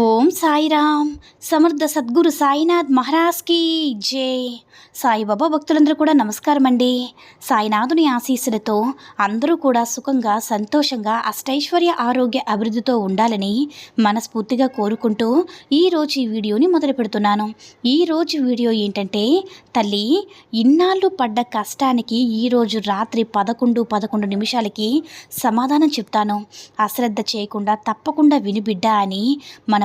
Om Sairam. సమర్థ సద్గురు సాయినాథ్ మహారాజ్కి జై. సాయిబాబా భక్తులందరూ కూడా నమస్కారం అండి సాయినాథుని ఆశీస్సులతో అందరూ కూడా సుఖంగా సంతోషంగా అష్టైశ్వర్య ఆరోగ్య అభివృద్ధితో ఉండాలని మనస్ఫూర్తిగా కోరుకుంటూ ఈరోజు ఈ వీడియోని మొదలు పెడుతున్నాను. ఈరోజు వీడియో ఏంటంటే తల్లి ఇన్నాళ్ళు పడ్డ కష్టానికి ఈరోజు రాత్రి పదకొండు పదకొండు నిమిషాలకి సమాధానం చెప్తాను. అశ్రద్ధ చేయకుండా తప్పకుండా వినిబిడ్డ అని మన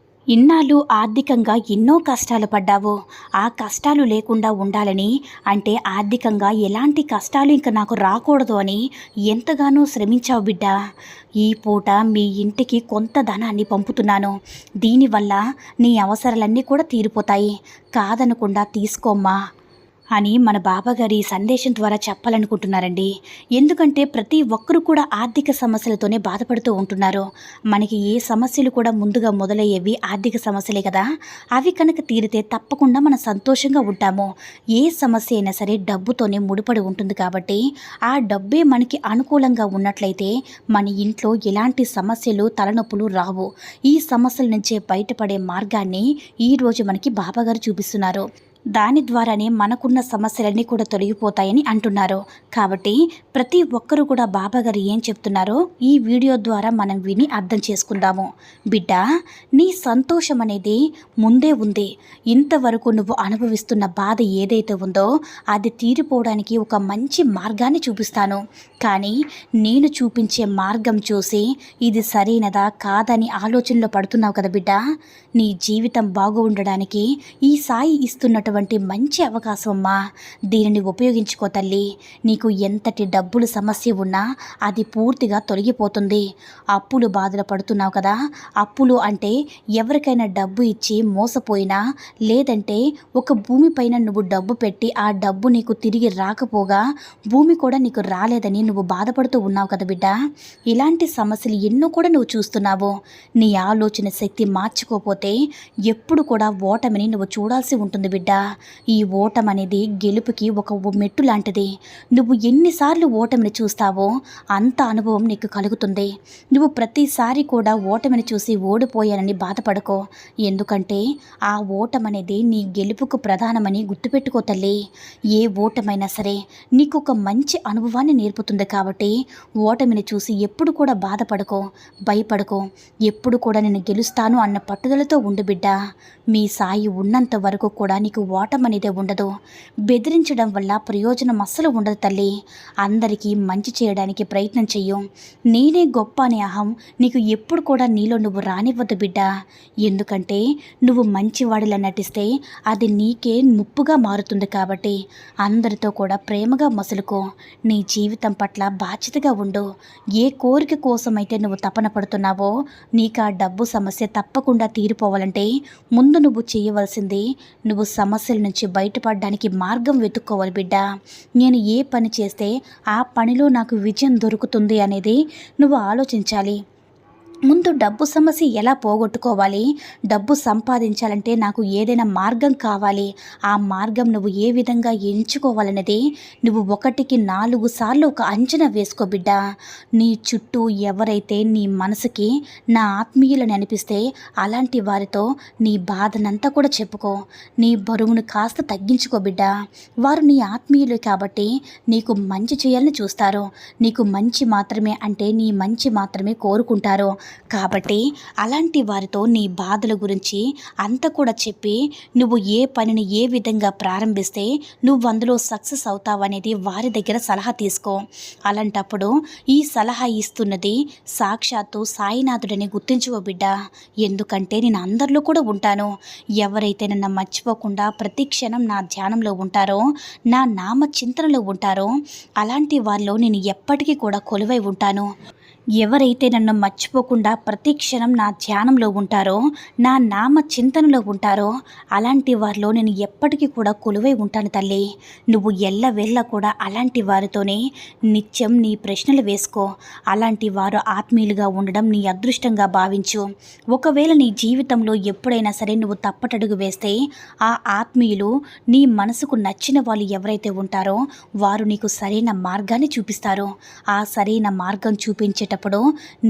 ఇన్నాళ్ళు ఆర్థికంగా ఎన్నో కష్టాలు పడ్డావు ఆ కష్టాలు లేకుండా ఉండాలని అంటే ఆర్థికంగా ఎలాంటి కష్టాలు ఇంకా నాకు రాకూడదు అని ఎంతగానో శ్రమించావు బిడ్డ. ఈ పూట మీ ఇంటికి కొంత ధనాన్ని పంపుతున్నాను. దీనివల్ల నీ అవసరాలన్నీ కూడా తీరిపోతాయి. కాదనకుండా తీసుకోమ్మా. అని మన బాబాగారి ఈ సందేశం ద్వారా చెప్పాలనుకుంటున్నారండి. ఎందుకంటే ప్రతి ఒక్కరు కూడా ఆర్థిక సమస్యలతోనే బాధపడుతూ ఉంటున్నారు. మనకి ఏ సమస్యలు కూడా ముందుగా మొదలయ్యేవి ఆర్థిక సమస్యలే కదా. అవి కనుక తీరితే తప్పకుండా మనం సంతోషంగా ఉంటాము. ఏ సమస్య అయినా సరే డబ్బుతోనే ముడిపడి ఉంటుంది కాబట్టి ఆ డబ్బే మనకి అనుకూలంగా ఉన్నట్లయితే మన ఇంట్లో ఎలాంటి సమస్యలు తలనొప్పులు రావు. ఈ సమస్యల నుంచే బయటపడే మార్గాన్ని ఈరోజు మనకి బాబాగారు చూపిస్తున్నారు. దాని ద్వారానే మనకున్న సమస్యలన్నీ కూడా తొలగిపోతాయని అంటున్నారు. కాబట్టి ప్రతి ఒక్కరూ కూడా బాబాగారు ఏం చెప్తున్నారో ఈ వీడియో ద్వారా మనం విని అర్థం చేసుకుందాము. బిడ్డ నీ సంతోషం అనేది ముందే ఉంది. ఇంతవరకు నువ్వు అనుభవిస్తున్న బాధ ఏదైతే ఉందో అది తీరిపోవడానికి ఒక మంచి మార్గాన్ని చూపిస్తాను. కానీ నేను చూపించే మార్గం చూసి ఇది సరైనదా కాదని ఆలోచనలో పడుతున్నావు కదా బిడ్డ? నీ జీవితం బాగు ఉండడానికి ఈ సాయి ఇస్తున్నటువంటి మంచి అవకాశం అమ్మా. దీనిని ఉపయోగించుకో తల్లి. నీకు ఎంతటి డబ్బులు సమస్య ఉన్నా అది పూర్తిగా తొలగిపోతుంది. అప్పులు బాధలు పడుతున్నావు కదా. అప్పులు అంటే ఎవరికైనా డబ్బు ఇచ్చి మోసపోయినా లేదంటే ఒక భూమిపైన నువ్వు డబ్బు పెట్టి ఆ డబ్బు నీకు తిరిగి రాకపోగా భూమి కూడా నీకు రాలేదని నువ్వు బాధపడుతూ ఉన్నావు కదా బిడ్డ. ఇలాంటి సమస్యలు ఎన్నో కూడా నువ్వు చూస్తున్నావు. నీ ఆలోచన శక్తి మార్చుకోపోతే ఎప్పుడు కూడా ఓటమిని నువ్వు చూడాల్సి ఉంటుంది బిడ్డ. ఈ ఓటం అనేది గెలుపుకి ఒక మెట్టు లాంటిది. నువ్వు ఎన్నిసార్లు ఓటమిని చూస్తావో అంత అనుభవం నీకు కలుగుతుంది. నువ్వు ప్రతిసారి కూడా ఓటమిని చూసి ఓడిపోయానని బాధపడుకో. ఎందుకంటే ఆ ఓటం అనేది నీ గెలుపుకు ప్రధానమని గుర్తుపెట్టుకో తల్లి. ఏ ఓటమైనా సరే నీకు ఒక మంచి అనుభవాన్ని నేర్పుతుంది కాబట్టి ఓటమిని చూసి ఎప్పుడు కూడా బాధపడకో భయపడకో. ఎప్పుడు కూడా నేను గెలుస్తాను అన్న పట్టుదలతో ఉండు బిడ్డ. మీ సాయి ఉన్నంత వరకు కూడా నీకు ఓటం అనేదే ఉండదు. బెదిరించడం వల్ల ప్రయోజనం అస్సలు ఉండదు తల్లి. అందరికీ మంచి చేయడానికి ప్రయత్నం చెయ్యు. నేనే గొప్ప అనే అహం నీకు ఎప్పుడు కూడా నీలో నువ్వు రానివ్వద్దు బిడ్డ. ఎందుకంటే నువ్వు మంచివాడిలా నటిస్తే అది నీకే ముప్పుగా మారుతుంది కాబట్టి అందరితో కూడా ప్రేమగా మసులుకో. నీ జీవితం పట్ల బాధ్యతగా ఉండు. ఏ కోరిక కోసమైతే నువ్వు తపన పడుతున్నావో నీకు ఆ డబ్బు సమస్య తప్పకుండా తీరిపోవాలంటే ముందు నువ్వు చేయవలసింది నువ్వు సమస్యల నుంచి బయటపడడానికి మార్గం వెతుక్కోవాలి బిడ్డ. నేను ఏ పని చేస్తే ఆ పనిలో నాకు విజయం దొరుకుతుంది అనేది నువ్వు ఆలోచించాలి. ముందు డబ్బు సమస్య ఎలా పోగొట్టుకోవాలి? డబ్బు సంపాదించాలంటే నాకు ఏదైనా మార్గం కావాలి. ఆ మార్గం నువ్వు ఏ విధంగా ఎంచుకోవాలనేది నువ్వు ఒకటికి నాలుగు సార్లు ఒక అంచనా వేసుకో బిడ్డ. నీ చుట్టూ ఎవరైతే నీ మనసుకి నా ఆత్మీయులని అనిపిస్తే అలాంటి వారితో నీ బాధనంతా కూడా చెప్పుకో. నీ బరువును కాస్త తగ్గించుకో బిడ్డ. వారు నీ ఆత్మీయులు కాబట్టి నీకు మంచి చేయాలని చూస్తారు. నీకు మంచి మాత్రమే అంటే నీ మంచి మాత్రమే కోరుకుంటారు. కాబట్టి అలాంటి వారితో నీ బాధల గురించి అంత కూడా చెప్పి నువ్వు ఏ పనిని ఏ విధంగా ప్రారంభిస్తే నువ్వు అందులో సక్సెస్ అవుతావనేది వారి దగ్గర సలహా తీసుకో. అలాంటప్పుడు ఈ సలహా ఇస్తున్నది సాక్షాత్తు సాయినాథుడని గుర్తించుకో బిడ్డ. ఎందుకంటే నేను అందరిలో కూడా ఉంటాను. ఎవరైతే నన్ను మర్చిపోకుండా ప్రతి క్షణం నా ధ్యానంలో ఉంటారో నా నామ చింతనలో ఉంటారో అలాంటి వారిలో నేను ఎప్పటికీ కూడా కొలువై ఉంటాను. ఎవరైతే నన్ను మర్చిపోకుండా ప్రతి క్షణం నా ధ్యానంలో ఉంటారో నా నామ చింతనలో ఉంటారో అలాంటి వారిలో నేను ఎప్పటికీ కూడా కొలువై ఉంటాను తల్లి. నువ్వు ఎల్లవేళ్ళ కూడా అలాంటి వారితోనే నిత్యం నీ ప్రశ్నలు వేసుకో. అలాంటి వారు ఆత్మీయులుగా ఉండడం నీ అదృష్టంగా భావించు. ఒకవేళ నీ జీవితంలో ఎప్పుడైనా సరే నువ్వు తప్పటడుగు వేస్తే ఆ ఆత్మీయులు నీ మనసుకు నచ్చిన వాళ్ళు ఎవరైతే ఉంటారో వారు నీకు సరైన మార్గాన్ని చూపిస్తారు. ఆ సరైన మార్గం చేసేటప్పుడు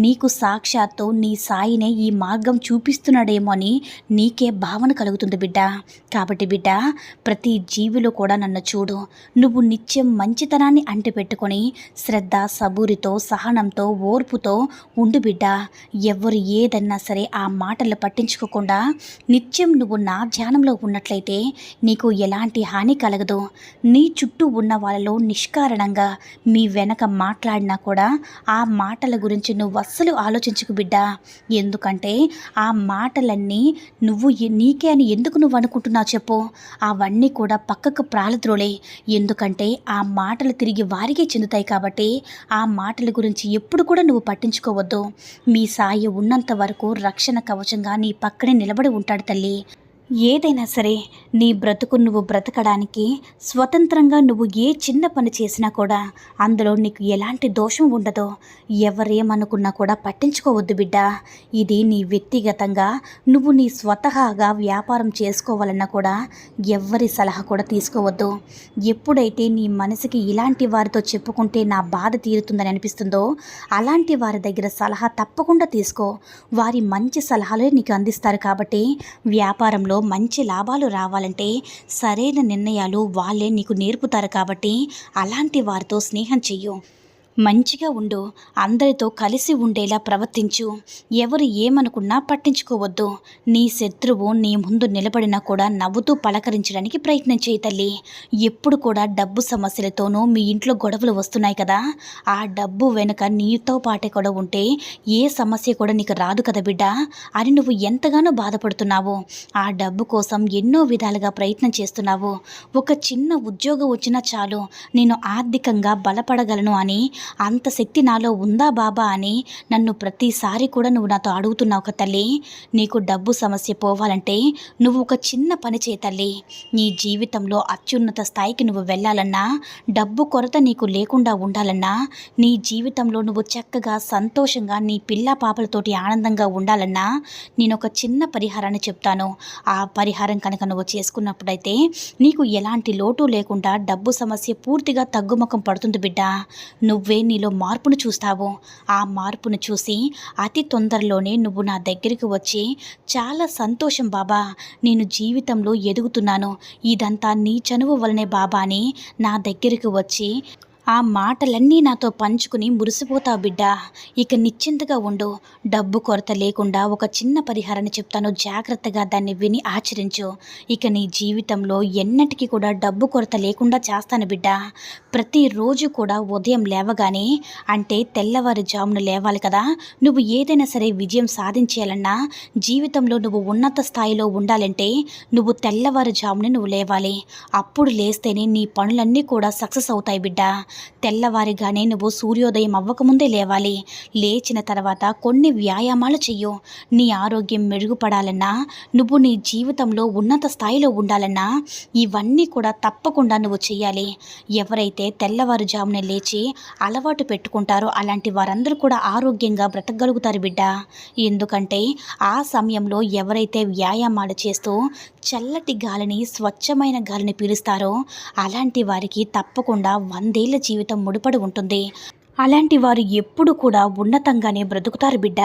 నీకు సాక్షాత్తు నీ సాయినే ఈ మార్గం చూపిస్తున్నాడేమో అని నీకే భావన కలుగుతుంది బిడ్డ. కాబట్టి బిడ్డ ప్రతి జీవిలో కూడా నన్ను చూడు. నువ్వు నిత్యం మంచితనాన్ని అంటిపెట్టుకొని శ్రద్ధ సబూరితో సహనంతో ఓర్పుతో ఉండు బిడ్డ. ఎవరు ఏదన్నా సరే ఆ మాటలు పట్టించుకోకుండా నిత్యం నువ్వు నా ధ్యానంలో ఉన్నట్లయితే నీకు ఎలాంటి హాని కలగదు. నీ చుట్టూ ఉన్న వాళ్ళలో నిష్కారణంగా మీ వెనక మాట్లాడినా కూడా ఆ మాటల గురించి నువ్వు అస్సలు ఆలోచించుకు బిడ్డా. ఎందుకంటే ఆ మాటలన్నీ నువ్వు నీకే అని ఎందుకు నువ్వు అనుకుంటున్నావు చెప్పు. అవన్నీ కూడా పక్కకు ప్రాలద్రోలే ఎందుకంటే ఆ మాటలు తిరిగి వారికే చెందుతాయి కాబట్టి ఆ మాటల గురించి ఎప్పుడు కూడా నువ్వు పట్టించుకోవద్దు. మీ సాయి ఉన్నంత వరకు రక్షణ కవచంగా నీ పక్కనే నిలబడి ఉంటాడు తల్లి. ఏదైనా సరే నీ బ్రతుకు నువ్వు బ్రతకడానికి స్వతంత్రంగా నువ్వు ఏ చిన్న పని చేసినా కూడా అందులో నీకు ఎలాంటి దోషం ఉండదో ఎవరేమనుకున్నా కూడా పట్టించుకోవద్దు బిడ్డ. ఇది నీ వ్యక్తిగతంగా నువ్వు నీ స్వతహాగా వ్యాపారం చేసుకోవాలన్నా కూడా ఎవ్వరి సలహా కూడా తీసుకోవద్దు. ఎప్పుడైతే నీ మనసుకి ఇలాంటి వారితో చెప్పుకుంటే నా బాధ తీరుతుందని అనిపిస్తుందో అలాంటి వారి దగ్గర సలహా తప్పకుండా తీసుకో. వారి మంచి సలహాలే నీకు అందిస్తారు కాబట్టి వ్యాపారంలో మంచి లాభాలు రావాలంటే సరైన నిర్ణయాలు వాళ్ళే నీకు నేర్పుతారు కాబట్టి అలాంటి వారితో స్నేహం చెయ్యు. మంచిగా ఉండు అందరితో కలిసి ఉండేలా ప్రవర్తించు. ఎవరు ఏమనుకున్నా పట్టించుకోవద్దు. నీ శత్రువు నీ ముందు నిలబడినా కూడా నవ్వుతూ పలకరించడానికి ప్రయత్నం చేయి తల్లి. ఎప్పుడు కూడా డబ్బు సమస్యలతోనూ మీ ఇంట్లో గొడవలు వస్తున్నాయి కదా. ఆ డబ్బు వెనుక నీతో పాటే కూడా ఉంటే ఏ సమస్య కూడా నీకు రాదు కదా బిడ్డ అని నువ్వు ఎంతగానో బాధపడుతున్నావు. ఆ డబ్బు కోసం ఎన్నో విధాలుగా ప్రయత్నం చేస్తున్నావు. ఒక చిన్న ఉద్యోగం వచ్చినా చాలు నేను ఆర్థికంగా బలపడగలను అని అంత శక్తి నాలో ఉందా బాబా అని నన్ను ప్రతిసారి కూడా నువ్వు నాతో అడుగుతున్నావు ఒక తల్లి. నీకు డబ్బు సమస్య పోవాలంటే నువ్వు ఒక చిన్న పని చేయి తల్లి. నీ జీవితంలో అత్యున్నత స్థాయికి నువ్వు వెళ్ళాలన్నా డబ్బు కొరత నీకు లేకుండా ఉండాలన్నా నీ జీవితంలో నువ్వు చక్కగా సంతోషంగా నీ పిల్ల పాపలతోటి ఆనందంగా ఉండాలన్నా నేను ఒక చిన్న పరిహారాన్ని చెప్తాను. ఆ పరిహారం కనుక నువ్వు చేసుకున్నప్పుడైతే నీకు ఎలాంటి లోటు లేకుండా డబ్బు సమస్య పూర్తిగా తగ్గుముఖం పడుతుంది బిడ్డ. నువ్వు నీలో మార్పును చూస్తావు. ఆ మార్పును చూసి అతి తొందరలోనే నువ్వు నా దగ్గరికి వచ్చి చాలా సంతోషం బాబా నేను జీవితంలో ఎదుగుతున్నాను. ఇదంతా నీ చనువు వలనే బాబా అని నా దగ్గరికి వచ్చి ఆ మాటలన్నీ నాతో పంచుకుని మురిసిపోతావు బిడ్డ. ఇక నిశ్చింతగా ఉండు. డబ్బు కొరత లేకుండా ఒక చిన్న పరిహారాన్ని చెప్తాను. జాగ్రత్తగా దాన్ని విని ఆచరించు. ఇక నీ జీవితంలో ఎన్నటికీ కూడా డబ్బు కొరత లేకుండా చేస్తాను బిడ్డ. ప్రతిరోజు కూడా ఉదయం లేవగానే అంటే తెల్లవారుజామున లేవాలి కదా నువ్వు ఏదైనా సరే విజయం సాధించేయాలన్నా జీవితంలో నువ్వు ఉన్నత స్థాయిలో ఉండాలంటే నువ్వు తెల్లవారుజామున నువ్వు లేవాలి. అప్పుడు లేస్తేనే నీ పనులన్నీ కూడా సక్సెస్ అవుతాయి బిడ్డ. తెల్లవారిగానే నువ్వు సూర్యోదయం అవ్వకముందే లేవాలి. లేచిన తర్వాత కొన్ని వ్యాయామాలు చెయ్యు. నీ ఆరోగ్యం మెరుగుపడాలన్నా నువ్వు నీ జీవితంలో ఉన్నత స్థాయిలో ఉండాలన్నా ఇవన్నీ కూడా తప్పకుండా నువ్వు చేయాలి ఎవరైతే తెల్లవారుజామున లేచి అలవాటు పెట్టుకుంటారో అలాంటి వారందరూ కూడా ఆరోగ్యంగా బ్రతకగలుగుతారు బిడ్డ. ఎందుకంటే ఆ సమయంలో ఎవరైతే వ్యాయామాలు చేస్తూ చల్లటి గాలిని స్వచ్ఛమైన గాలిని పీలుస్తారో అలాంటి వారికి తప్పకుండా వందేళ్ళ జీవితం ముడిపడి ఉంటుంది. అలాంటి వారు ఎప్పుడు కూడా ఉన్నతంగానే బ్రతుకుతారు బిడ్డ.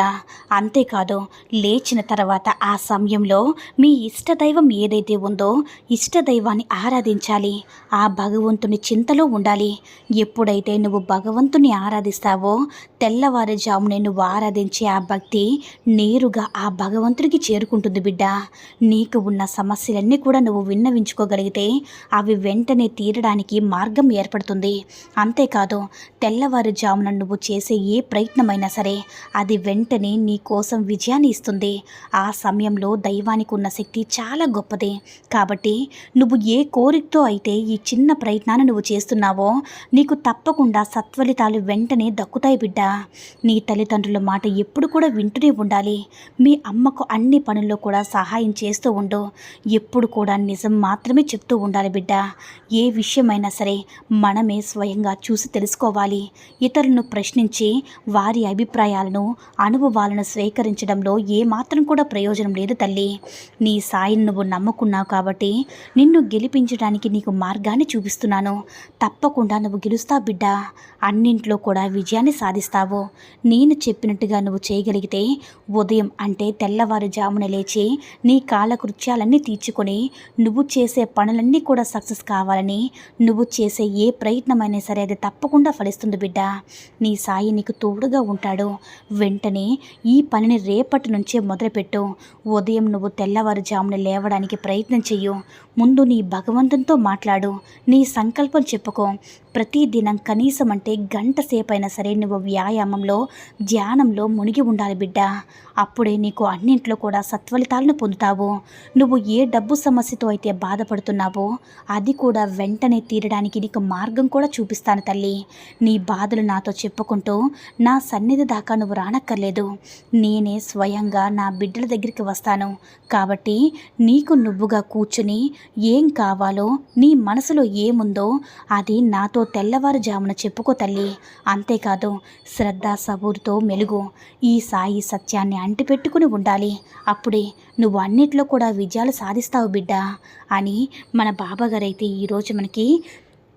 అంతేకాదు లేచిన తర్వాత ఆ సమయంలో మీ ఇష్టదైవం ఏదైతే ఉందో ఇష్టదైవాన్ని ఆరాధించాలి. ఆ భగవంతుని చింతలో ఉండాలి. ఎప్పుడైతే నువ్వు భగవంతుని ఆరాధిస్తావో తెల్లవారుజామునే నువ్వు ఆరాధించే ఆ భక్తి నేరుగా ఆ భగవంతుడికి చేరుకుంటుంది బిడ్డ. నీకు ఉన్న సమస్యలన్నీ కూడా నువ్వు విన్నవించుకోగలిగితే అవి వెంటనే తీరడానికి మార్గం ఏర్పడుతుంది. అంతేకాదు తెల్లవారుజామున నువ్వు చేసే ఏ ప్రయత్నమైనా సరే అది వెంటనే నీ కోసం విజయాన్ని ఇస్తుంది. ఆ సమయంలో దైవానికి ఉన్న శక్తి చాలా గొప్పదే. కాబట్టి నువ్వు ఏ కోరికతో అయితే ఈ చిన్న ప్రయత్నాన్ని నువ్వు చేస్తున్నావో నీకు తప్పకుండా సత్ఫలితాలు వెంటనే దక్కుతాయి బిడ్డ. నీ తల్లిదండ్రుల మాట ఎప్పుడు కూడా వింటూనే ఉండాలి. మీ అమ్మకు అన్ని పనుల్లో కూడా సహాయం చేస్తూ ఉండు. ఎప్పుడు కూడా నిజం మాత్రమే చెప్తూ ఉండాలి బిడ్డ. ఏ విషయమైనా సరే మనమే స్వయంగా చూసి తెలుసుకోవాలి. ఇతరులను ప్రశ్నించి వారి అభిప్రాయాలను అనుభవాలను స్వీకరించడంలో ఏమాత్రం కూడా ప్రయోజనం లేదు తల్లి. నీ సాయిని నువ్వు నమ్ముకున్నావు కాబట్టి నిన్ను గెలిపించడానికి నీకు మార్గాన్ని చూపిస్తున్నాను. తప్పకుండా నువ్వు గెలుస్తావు బిడ్డ. అన్నింట్లో కూడా విజయాన్ని సాధిస్తావు. నేను చెప్పినట్టుగా నువ్వు చేయగలిగితే ఉదయం అంటే తెల్లవారుజామున లేచి నీ కాలకృత్యాలన్నీ తీర్చుకొని నువ్వు చేసే పనులన్నీ కూడా సక్సెస్ కావాలని నువ్వు చేసే ఏ ప్రయత్నమైనా సరే అది తప్పకుండా ఫలిస్తుంది బిడ్డ. నీ సాయి నీకు తోడుగా ఉంటాడు. వెంటనే ఈ పనిని రేపటి నుంచే మొదలుపెట్టు. ఉదయం నువ్వు తెల్లవారుజామున లేవడానికి ప్రయత్నం చెయ్యు. ముందు నీ భగవంతునితో మాట్లాడు. నీ సంకల్పం చెప్పుకో. ప్రతిదినం కనీసం అంటే గంట సేపైనా సరే నువ్వు వ్యాయామంలో ధ్యానంలో మునిగి ఉండాలి బిడ్డ. అప్పుడే నీకు అన్నింట్లో కూడా సత్ఫలితాలను పొందుతావు. నువ్వు ఏ డబ్బు సమస్యతో అయితే బాధపడుతున్నావో అది కూడా వెంటనే తీరడానికి నీకు మార్గం కూడా చూపిస్తాను తల్లి. నీ బాధలు నాతో చెప్పుకుంటూ నా సన్నిధి దాకా నువ్వు రానక్కర్లేదు. నేనే స్వయంగా నా బిడ్డల దగ్గరికి వస్తాను. కాబట్టి నీకు నువ్వుగా కూర్చుని ఏం కావాలో నీ మనసులో ఏముందో అది నాతో తెల్లవారుజామున చెప్పుకో తల్లి. అంతేకాదు శ్రద్ధ సబూరుతో మెలుగు. ఈ సాయి సత్యాన్ని అంటిపెట్టుకుని ఉండాలి. అప్పుడే నువ్వు అన్నిట్లో కూడా విజయాలు సాధిస్తావు బిడ్డ అని మన బాబాగారైతే ఈరోజు మనకి